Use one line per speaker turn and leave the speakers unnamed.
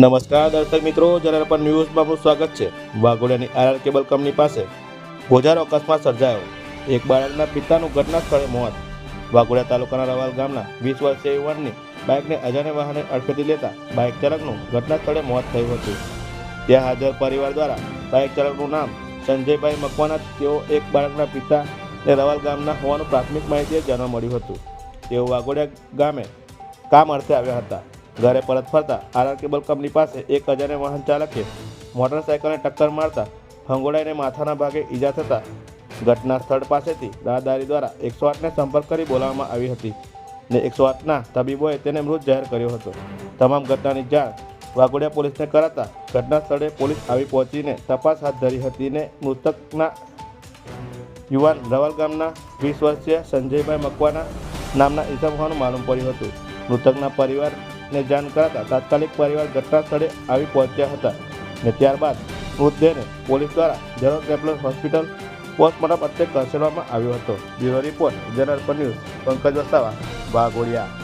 નમસ્કાર દર્શક મિત્રો, જનરલ પર ન્યૂઝમાં આપનું સ્વાગત છે. વાઘોડિયાની આરઆર કેબલ કંપની પાસે ગોજારો અકસ્માત સર્જાયો. એક બાળકના પિતાનું ઘટના સ્થળે મોત. વાઘોડિયા તાલુકાના રવાલ ગામના વીસ વર્ષીય યુવાનની બાઇકને અજાણે વાહને અડફેટી લેતા બાઇક ચાલકનું ઘટના સ્થળે મોત થયું હતું. ત્યાં હાજર પરિવાર દ્વારા બાઇક ચાલકનું નામ સંજયભાઈ મકવાના તેઓ એક બાળકના પિતા અને રવાલ ગામના હોવાનું પ્રાથમિક માહિતી જાણવા મળ્યું હતું. તેઓ વાઘોડિયા ગામે કામ અર્થે આવ્યા હતા. ઘરે પરત ફરતા આરઆર કેબલ કંપની પાસે એક અજાણે વાહન ચાલકે મોટરસાયકલને ટક્કર મારતા ફંગોળાઈને માથાના ભાગે ઈજા થતા ઘટના સ્થળ પાસેથી રાહદારી દ્વારા એકસો આઠને સંપર્ક કરી બોલાવવામાં આવી હતી ને એકસો આઠના તબીબોએ તેને મૃત જાહેર કર્યો હતો. તમામ ઘટનાની જાણ વાઘોડિયા પોલીસને કરાતા ઘટના સ્થળે પોલીસ આવી પહોંચીને તપાસ હાથ ધરી હતી ને મૃતકના યુવાન રવલ ગામના વીસ વર્ષીય સંજયભાઈ મકવાના નામના ઈસમ હોવાનું માલુમ પડ્યું હતું. મૃતકના પરિવારને જાણ કરાતા તાત્કાલિક પરિવાર ઘટના સ્થળે આવી પહોંચ્યા હતા ને ત્યારબાદ મૃતદેહને પોલીસ દ્વારા જનરલ કેપ્લર હોસ્પિટલ પોસ્ટમોર્ટમ અર્થે ખસેડવામાં આવ્યો હતો. બ્યુરો રિપોર્ટ, જનરલ પર ન્યૂઝ, પંકજ વસાવા, વાઘોડિયા.